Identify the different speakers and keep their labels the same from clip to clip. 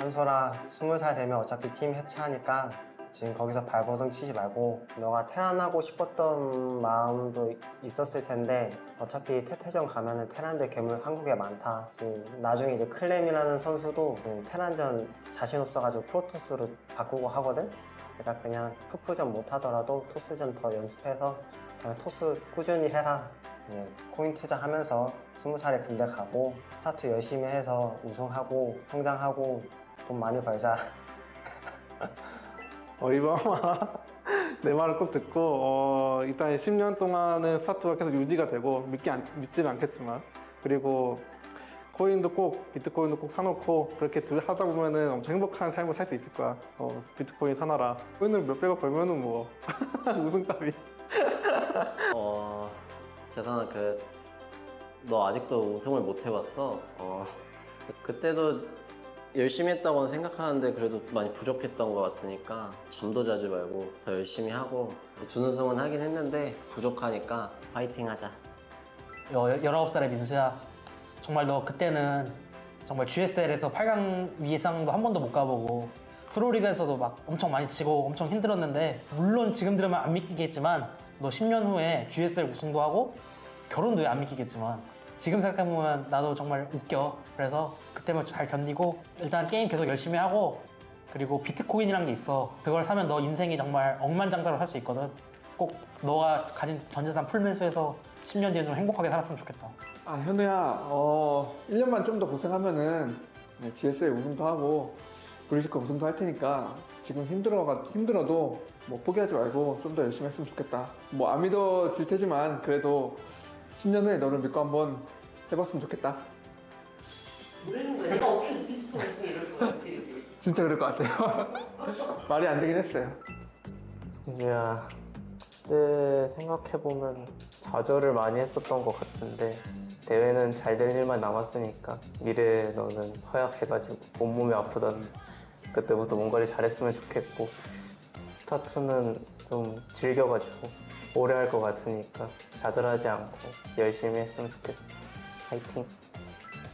Speaker 1: 한솔아 스물 살 되면 어차피 팀 해체하니까 지금 거기서 발버둥 치지 말고 너가 테란하고 싶었던 마음도 있었을 텐데 어차피 태태전 가면은 테란들 괴물 한국에 많다. 지금 나중에 이제 클렘이라는 선수도 그 테란전 자신 없어가지고 프로토스로 바꾸고 하거든? 그러니까 그냥 푸푸전 못하더라도 토스전 더 연습해서 그냥 토스 꾸준히 해라. 예, 코인 투자하면서 스무 살에 군대 가고 스타트 열심히 해서 우승하고 성장하고 돈 많이 벌자
Speaker 2: 어, 이번 내 말을 꼭 듣고 어, 일단 10년 동안은 스타트가 계속 유지가 되고 믿기 안, 믿지는 않겠지만 그리고 코인도 꼭 비트코인도 꼭 사놓고 그렇게 두 하다 보면은 엄청 행복한 삶을 살 수 있을 거야. 어, 비트코인 사놔라. 코인을 몇백억 벌면은 뭐 우승값이.
Speaker 3: 어, 재산아 그, 너 아직도 우승을 못 해봤어. 어, 그때도 열심히 했다고는 생각하는데 그래도 많이 부족했던 것 같으니까 잠도 자지 말고 더 열심히 하고 준우승은 하긴 했는데 부족하니까 파이팅 하자.
Speaker 4: 여, 19살의 민수야 정말 너 그때는 정말 GSL에서 8강 이상도 한 번도 못 가보고 프로리그에서도 막 엄청 많이 치고 엄청 힘들었는데 물론 지금 들으면 안 믿기겠지만 너 10년 후에 GSL 우승도 하고 결혼도 안 믿기겠지만 지금 생각해보면 나도 정말 웃겨. 그래서 그때만 잘 견디고 일단 게임 계속 열심히 하고 그리고 비트코인이란 게 있어. 그걸 사면 너 인생이 정말 억만장자로 살 수 있거든. 꼭 너가 가진 전 재산 풀매수해서 10년 뒤에 좀 행복하게 살았으면 좋겠다.
Speaker 5: 아 현우야 어 1년만 좀 더 고생하면은 네, GSL 우승도 하고 브리시커 우승도 할 테니까 지금 힘들어가 힘들어도 뭐 포기하지 말고 좀 더 열심히 했으면 좋겠다. 뭐 안 믿어질 테지만 그래도 10년 후에 너를 믿고 한번 해봤으면 좋겠다
Speaker 6: 모르는 거야. 내가 어떻게 비스포 말씀에 이럴 거야. 그치?
Speaker 5: 진짜 그럴 것 같아요 말이 안 되긴 했어요
Speaker 7: 성주야, 그때 생각해보면 좌절을 많이 했었던 것 같은데 대회는 잘 될 일만 남았으니까 미래에 너는 허약해가지고 온몸이 아프던 그때부터 뭔가를 잘했으면 좋겠고 스타투는 좀 즐겨가지고 오래 할 것 같으니까 좌절하지 않고 열심히 했으면 좋겠어. 파이팅!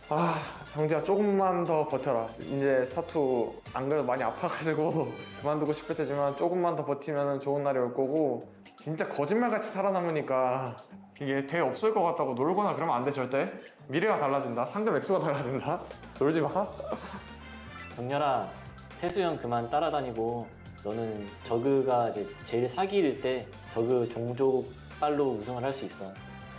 Speaker 2: 아, 형제야 조금만 더 버텨라. 이제 스타투 안 그래도 많이 아파가지고 그만두고 싶을 테지만 조금만 더 버티면 좋은 날이 올 거고 진짜 거짓말같이 살아남으니까 이게 대회 없을 것 같다고 놀거나 그러면 안 돼 절대. 미래가 달라진다. 상금 액수가 달라진다. 놀지 마.
Speaker 8: 정렬아, 태수 형 그만 따라다니고 너는 저그가 이제 제일 사기일 때 저그 종족 빨로 우승을 할 수 있어.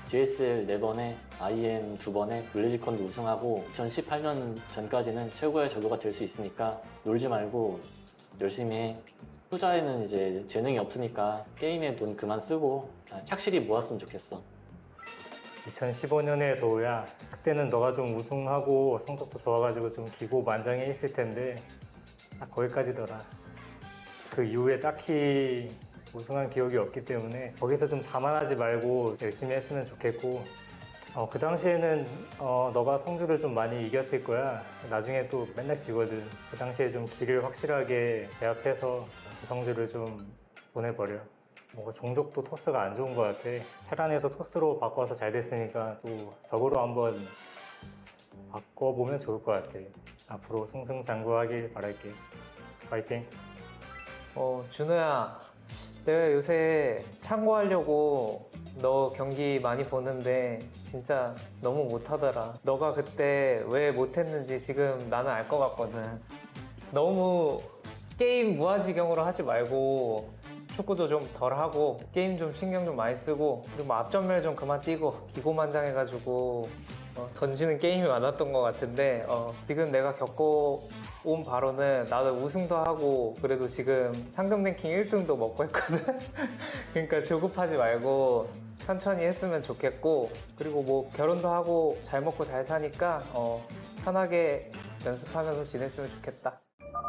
Speaker 8: GSL 4번에 IM 2번에 블리즈컨도 우승하고 2018년 전까지는 최고의 저그가 될 수 있으니까 놀지 말고 열심히 해. 투자에는 이제 재능이 없으니까 게임에 돈 그만 쓰고 아, 착실히 모았으면 좋겠어.
Speaker 9: 2015년에 도우야 그때는 너가 좀 우승하고 성적도 좋아가지고 좀 기고만장해 있을 텐데 딱 거기까지더라 그 이후에 딱히 우승한 기억이 없기 때문에 거기서 좀 자만하지 말고 열심히 했으면 좋겠고 어, 그 당시에는 어, 너가 성주를 좀 많이 이겼을 거야 나중에 또 맨날 지거든 그 당시에 좀 길을 확실하게 제압해서 그 성주를 좀 보내버려 뭔가 종족도 토스가 안 좋은 것 같아. 테란에서 토스로 바꿔서 잘 됐으니까 또 적으로 한번 바꿔보면 좋을 것 같아. 앞으로 승승장구하길 바랄게. 파이팅!
Speaker 10: 어, 준호야, 내가 요새 참고하려고 너 경기 많이 보는데 진짜 너무 못하더라. 너가 그때 왜 못했는지 지금 나는 알 것 같거든. 너무 게임 무아지경으로 하지 말고 축구도 좀 덜 하고 게임 좀 신경 좀 많이 쓰고 그리고 뭐 앞전멸 좀 그만 뛰고 기고만장해가지고 어, 던지는 게임이 많았던 것 같은데 어, 지금 내가 겪고 온 바로는 나도 우승도 하고 그래도 지금 상금 랭킹 1등도 먹고 했거든. 그러니까 조급하지 말고 천천히 했으면 좋겠고 그리고 뭐 결혼도 하고 잘 먹고 잘 사니까 어, 편하게 연습하면서 지냈으면 좋겠다